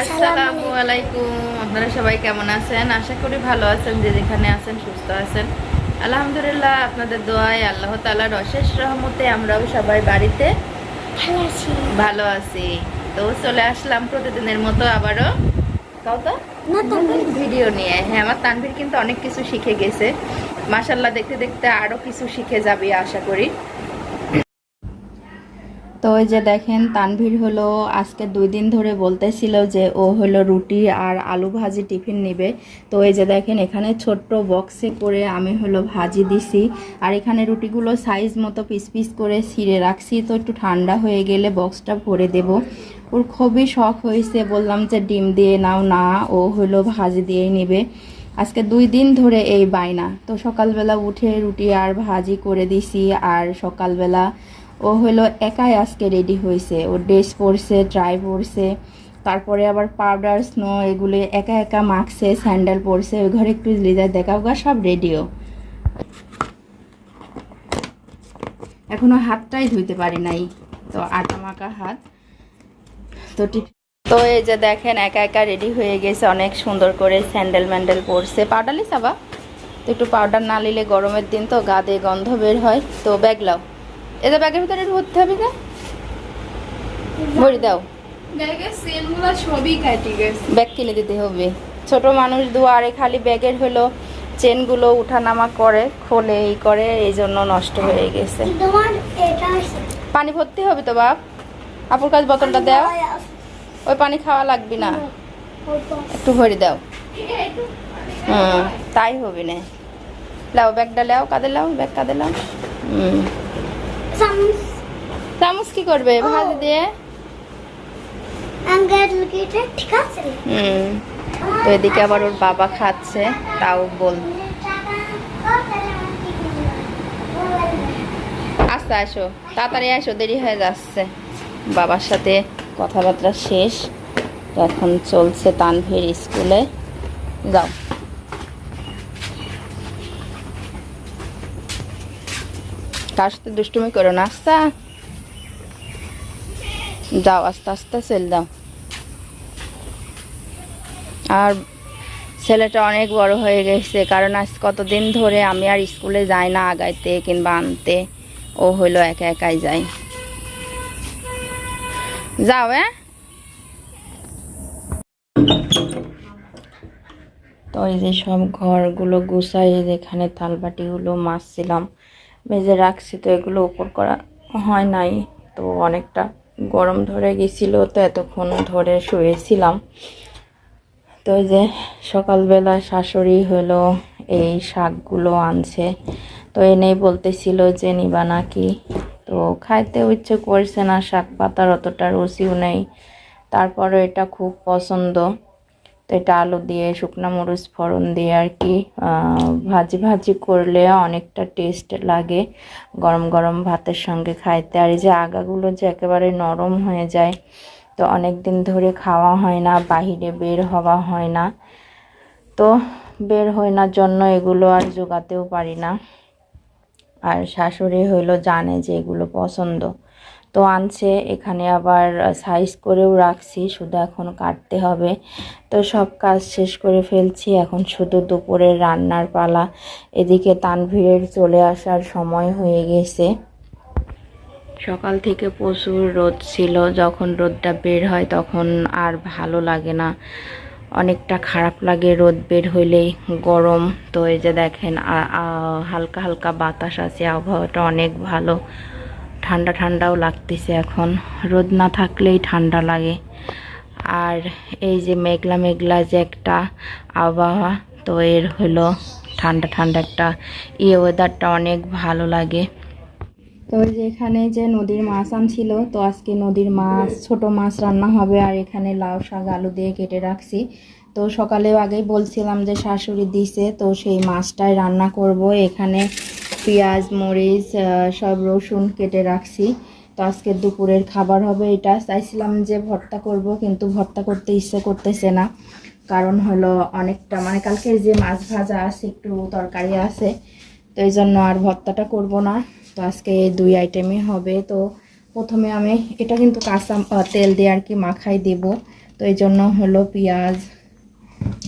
আসসালামু আলাইকুম। আপনারা সবাই কেমন আছেন? আশা করি ভালো আছেন যে যেখানে আছেন সুস্থ আছেন। আলহামদুলিল্লাহ আপনাদের দোয়ায় আল্লাহ তালার অশেষ রহমতে আমরাও সবাই বাড়িতে ভালো আছি। তো চলে আসলাম প্রতিদিনের মতো আবারও। কাউতা ভিডিও নিয়ে। হ্যাঁ আমার তানভীর কিন্তু অনেক কিছু শিখে গেছে। মাসাল্লাহ দেখতে দেখতে আরও কিছু শিখে যাবে আশা করি। তো ওই যে দেখেন, তানভীর হলো আজকে দুই দিন ধরে বলতেছিল যে ও হলো রুটি আর আলু ভাজি টিফিন নেবে। তো এই যে দেখেন, এখানে ছোট্ট বক্সে করে আমি হলো ভাজি দিছি। আর এখানে রুটিগুলো সাইজ মতো পিস পিস করে ছিঁড়ে রাখছি। তো একটু ঠান্ডা হয়ে গেলে বক্সটা ভরে দেব। ওর খুবই শখ হয়েছে, বললাম যে ডিম দিয়ে নাও, না, ও হলো ভাজি দিয়েই নেবে। আজকে দুই দিন ধরে এই বায়না। তো সকালবেলা উঠে রুটি আর ভাজি করে দিছি। আর সকালবেলা ও হলো একাই আজকে রেডি হয়েছে। ও ড্রেস পরছে ট্রাই পরছে, তারপরে আবার পাউডার স্নো এগুলো একা একা মাখছে স্যান্ডেল পরছে, ওই ঘরে একটু লিজার দেখাও গা, সব রেডিও এখনও হাতটাই ধুইতে পারি নাই, তো আটা মাখা হাত। তো তো এই যে দেখেন, একা একা রেডি হয়ে গেছে, অনেক সুন্দর করে স্যান্ডেল ম্যান্ডেল পরছে। পাউডার লিস আবা তো একটু পাউডার না নিলে গরমের দিন তো গা দিয়ে গন্ধ বের হয়, তো ব্যাগ এদের ব্যাগের ভিতরে একটু ভরতে হবে না। ভরে দাও। ব্যাগের সেলগুলো সবই কাটি গেছে। ব্যাগ কিনে দিতে হবে। ছোট মানুষ দুয়ারে খালি ব্যাগের হলো চেনগুলো উঠানামা করে খোলে এই করে এই জন্য নষ্ট হয়ে গেছে। এটা পানি ভর্তি হবে তো বাপ? আপুর কাছে বোতলটা দাও। ওই পানি খাওয়া লাগবে না। একটু ভরে দাও। হুম তাই হবে না। লাও ব্যাগটা লাও কাঁদে লাও ব্যাগ কাঁদে লাও। হুম। চামচ। চামচ কি করবে? ভাজি দিয়ে? হুম। তো এদিকে আবার ওর বাবা খাচ্ছে তাও বল আস্তে আসো তাড়াতাড়ি আসো দেরি হয়ে যাচ্ছে। বাবার সাথে কথাবার্তা শেষ। তো এখন চলছে তানভীর স্কুলে। যাও। কার সাথে দুষ্টুমি করো না। আস্তা। যাও, আস্তে আস্তে চল দাও। আর ছেলেটা অনেক বড় হয়ে গেছে, কারণ আজ কতদিন ধরে আমি আর স্কুলে যাই না আগাইতে কিংবা আনতে। ও হইল একা একাই যায়। যাও হ্যাঁ? তো এই যে সব ঘরগুলো গুছাই, যেখানে থালবাটিগুলো মাজছিলাম মেজে রাখছি, তো এগুলো উপর করা হয় নাই। তো অনেকটা গরম ধরে গেছিল, তো এতক্ষণ ধরে শুয়েছিলাম। তো যে সকালবেলা শাশুড়ি হলো, এই শাকগুলো আনছে। তো এনেই বলতেছিল যে, নিবা নাকি? তো খাইতে ইচ্ছে করছে না, শাক পাতার অতটা রুচিও নেই। তারপরে এটা খুব পছন্দ। তো এটা আলু দিয়ে, শুকনো মরিচ ফোড়ন দিয়ে আর কি ভাজি ভাজি করলে অনেকটা টেস্ট লাগে গরম গরম ভাতের সঙ্গে খাইতে। আর এই যে আগাগুলো যে একেবারে নরম হয়ে যায়, তো অনেক দিন ধরে খাওয়া হয় না, বাহিরে বের হওয়া হয় না। তো বের হয় না জন্য এগুলো আর জোগাতেও পারি না। আর শাশুড়ি হইল জানে যে এগুলো পছন্দ। তো আনছে, এখানে আবার সাইজ করেও রাখছি, শুধু এখন কাটতে হবে। তো সব কাজ শেষ করে ফেলছি, এখন শুধু দুপুরের রান্নার পালা। এদিকে তানভীরের চলে আসার সময় হয়ে গেছে। সকাল থেকে প্রচুর রোদ ছিল, যখন রোদটা বের হয় তখন আর ভালো লাগে না। অনেকটা খারাপ লাগে রোদ বের হইলেই গরম। তো এই যে দেখেন হালকা হালকা বাতাস আছে, আবহাওয়াটা অনেক ভালো। ঠান্ডা ঠান্ডাও লাগতেছে এখন। রোদ না থাকলেই ঠান্ডা লাগে। আর এই যে মেঘলা মেঘলা যে একটা আবহাওয়া, তো এর হলো ঠান্ডা ঠান্ডা একটা ইয়ে ওয়েদারটা অনেক ভালো লাগে। তো যে এখানে যে নদীর মাছ আনছিল, তো আজকে নদীর মাছ, ছোট মাছ রান্না হবে আর এখানে লাউ শাক, আলু দিয়ে কেটে রাখছি। তো সকালেও আগেই বলছিলাম যে শাশুড়ি দিছে, তো সেই মাছটাই রান্না করব। এখানে পেঁয়াজ, মরিচ সব রসুন কেটে রাখছি। তো আজকে দুপুরের খাবার হবে এটা। চাইছিলাম যে ভর্তা করব, কিন্তু ভর্তা করতে ইচ্ছে করতেছে না। কারণ হলো অনেকটা মানে কালকে যে মাছ ভাজা আছে, একটু তরকারি আছে, তো এই জন্য আর ভর্তাটা করব না। তো আজকে দুই আইটেমই হবে। তো প্রথমে আমি এটা কিন্তু কাঁচা তেল দিয়ে আর কি মাখাই দেব। তো এই জন্য হলো পেঁয়াজ,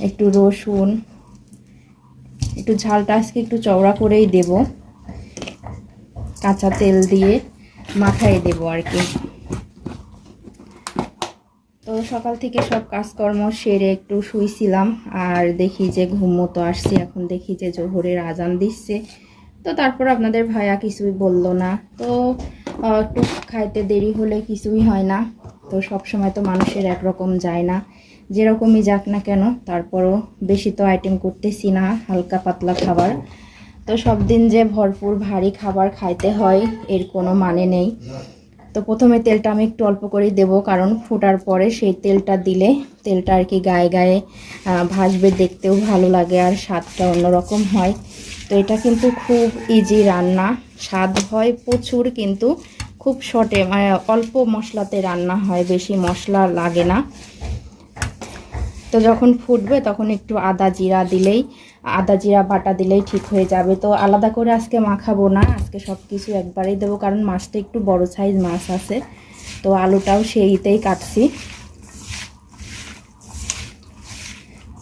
একটু রসুন, একটু ঝালটা আজকে একটু চওড়া করেই দেব। কাঁচা তেল দিয়ে মাথায় দেব আর কি। তো সকাল থেকে সব কাজকর্ম সেরে একটু শুইছিলাম, আর দেখি যে ঘুম মতো আসছি, এখন দেখি যে জোহরের আজান দিচ্ছে। তো তারপর আপনাদের ভাইয়া কিছুই বলল না। তো একটু খাইতে দেরি হলে কিছুই হয় না। তো সব সময় তো মানুষের একরকম যায় না। যেরকমই যাক না কেন, তারপরও বেশি তো আইটেম করতেছি না, হালকা পাতলা খাবার। তো সব দিন যে ভরপুর ভারী খাবার খাইতে হয়, এর কোনো মানে নেই। তো প্রথমে তেলটা আমি একটু অল্প করেই দেবো, কারণ ফোটার পরে সেই তেলটা দিলে তেলটা আর কি গায়ে গায়ে ভাসবে দেখতেও ভালো লাগে আর স্বাদটা অন্যরকম হয়। তো এটা কিন্তু খুব ইজি রান্না, স্বাদ হয় প্রচুর কিন্তু খুব শর্টে মানে অল্প মশলাতে রান্না হয়, বেশি মশলা লাগে না। তো যখন ফুটবে তখন একটু আদা জিরা দিলেই আদা জিরা, বাটা দিলেই ঠিক হয়ে যাবে। তো আলাদা করে আজকে মাখাবো না, আজকে সব কিছু একবারেই দেবো, কারণ মাছটা একটু বড় সাইজ মাছ আছে। তো আলুটাও সেইতেই কাটছি।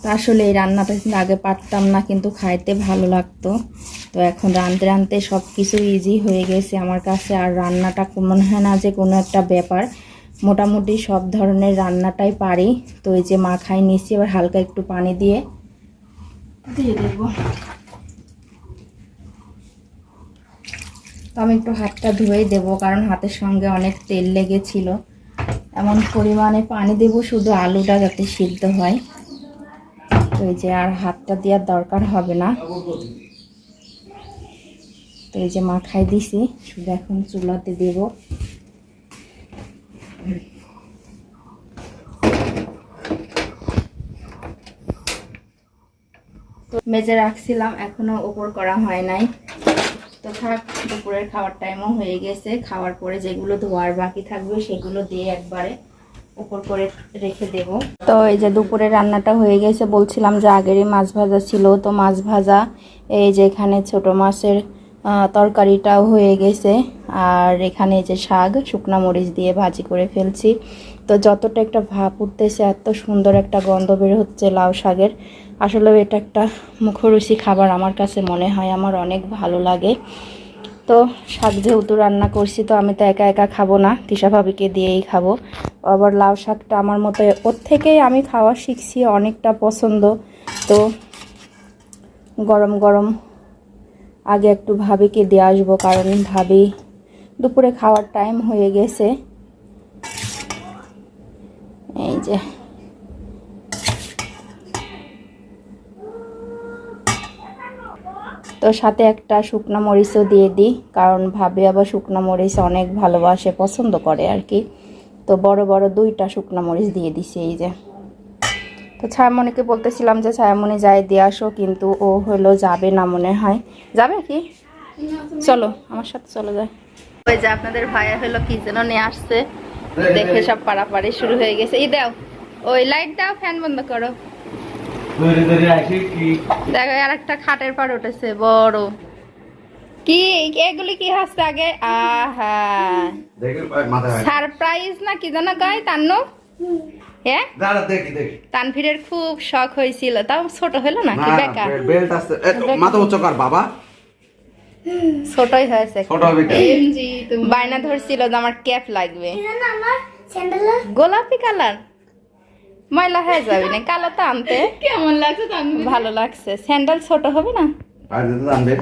তো আসলে এই রান্নাটা কিন্তু আগে পারতাম না, কিন্তু খাইতে ভালো লাগতো। তো এখন রাঁধতে রাঁধতে সব কিছু ইজি হয়ে গেছে আমার কাছে, আর রান্নাটা মনে হয় না যে কোনো একটা ব্যাপার। মোটামুটি সব ধরনের রান্নাটাই পারি। তো এই যে মাখাই নিচ্ছি, এবার হালকা একটু পানি দিয়ে দিয়ে দেবো তো আমি একটু হাতটা ধুয়েই দেবো, কারণ হাতের সঙ্গে অনেক তেল লেগেছিল। এমন পরিমাণে পানি দেব শুধু আলুটা যাতে সিদ্ধ হয়। তো যে আর হাতটা দেওয়ার দরকার হবে না। তো এই যে মাখাই দিছি, শুধু এখন চুলাতে দেবো। মেজে রাখছিলাম এখনও ওপর করা হয় নাই। তো থাক দুপুরের খাওয়ার টাইমও হয়ে গেছে। খাওয়ার পরে যেগুলো ধোয়ার বাকি থাকবে সেগুলো দিয়ে একবারে উপর করে রেখে দেব। তো এই যে দুপুরে রান্নাটা হয়ে গেছে, বলছিলাম যে আগেরই মাছ ভাজা ছিল, তো মাছ ভাজা এই যে এখানে ছোট মাছের তরকারিটাও হয়ে গেছে। আর এখানে যে শাক, শুকনা মরিচ দিয়ে ভাজি করে ফেলছি। তো যতটা একটা ভাপ উঠতেছে, এত সুন্দর একটা গন্ধ বের হচ্ছে লাউ শাকের। আসলে এটা একটা মুখরুচি খাবার আমার কাছে মনে হয়, আমার অনেক ভালো লাগে। তো শাক যেহেতু রান্না করছি, তো আমি তো একা একা খাব না, তিশা ভাবিকে দিয়েই খাব। আবার লাউ শাকটা আমার মতো ওর থেকেই আমি খাওয়া শিখছি অনেকটা পছন্দ। তো গরম গরম আগে একটু ভাবিকে দিয়ে আসব, কারণ ভাবি দুপুরে খাওয়ার টাইম হয়ে গেছে। এই যে। তো সাথে একটা শুকনো মরিচও দিয়ে দিই, কারণ ভাবি আবার শুকনো মরিচ অনেক ভালোবাসে, পছন্দ করে আর কি। তো বড় বড় দুইটা শুকনো মরিচ দিয়ে দিছি, এই যে। তো ছায়ামণিকে বলতেছিলাম যে ছায়ামণি যাই দিয়ে আসো। কিন্তু ও হলো যাবে না মনে হয়। যাবে কি? চলো আমার সাথে চলো যায় ওই যে আপনাদের ভাইয়া হলো কি যেন নিয়ে আসছে। দেখে সব পাড়াপাড়ি শুরু হয়ে গেছে। এই দাও ওই লাইট দাও ফ্যান বন্ধ করো। দেখো আর একটা খাটের পাড় উঠেছে বড়। কি এগুলি কি হচ্ছে আগে? আহা। সারপ্রাইজ না কি জানো গাই তান্নু হ্যাঁ? দাঁড়া দেখি দেখি। তানভীরের খুব শখ হয়েছিল। তাও ছোট হলো না কি না বেকা বেল্ট মাথা উচ্চ কর বাবা। ছোটই হয়েছে। ছোট হবে তুমি। বায়না ধরছিল যে আমার ক্যাপ লাগবে। গোলাপি কালার? ময়লা হয়ে যাবে না কালো তো আনতে। কেমন লাগছে ভালো লাগছে। স্যান্ডেল ছোট হবে না?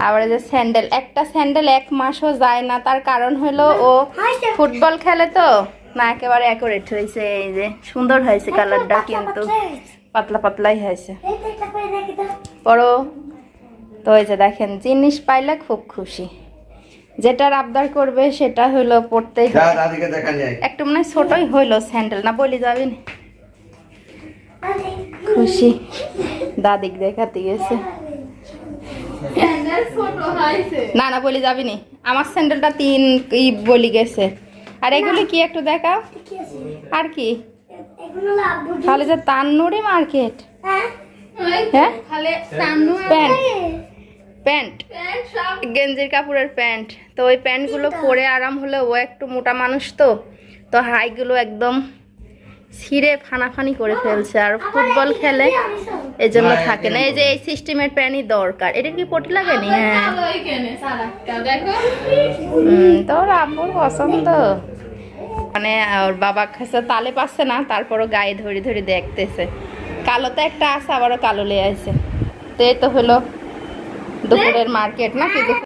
আবার যে স্যান্ডেল একটা স্যান্ডেল এক মাসও যায় না। তার কারণ হলো ও ফুটবল খেলে তো। না একেবারে অ্যাকুরেট হয়েছে এই যে সুন্দর হয়েছে কালারটা কিন্তু। পাতলা পাতলাই হয়েছে। এই তো এই যে দেখেন জিনিস পাইলে খুব খুশি। যেটার আবদার করবে সেটা হলো যায়। একটু মনে হয় ছোটই হইল স্যান্ডেল না বলি যাবি না? খুশি। দাদিক দেখাতে গেছে। স্যান্ডেল ছোট হয়েছে। না না বলি যাবি নি? আমার স্যান্ডেলটা তিন ই বলি গেছে। আর এগুলো কি একটু দেখাও? আর কি? তাহলে যে তান্নুরি মার্কেট। হ্যাঁ? হ্যাঁ? প্যান্ট। প্যান্ট। গেঞ্জির কাপড়ের প্যান্ট। তো ওই প্যান্টগুলো পরে আরাম হলে ও একটু মোটা মানুষ তো। তো হাইগুলো একদম ছিঁড়ে ফানাফানি করে ফেলছে। আর ফুটবল খেলে এই জন্য থাকে না। এই যে এই সিস্টেমের প্যানই দরকার। এটা কি পটি লাগেনি? হ্যাঁ। তোর আব্বুর পছন্দ। মানে ওর বাবা কাছে তালে পাচ্ছে না, তারপরও গায়ে ধরে ধরে দেখতেছে। কালো তো একটা আছে, আবারও কালো লে তো এই তো হলো দুপুরের মার্কেট না কি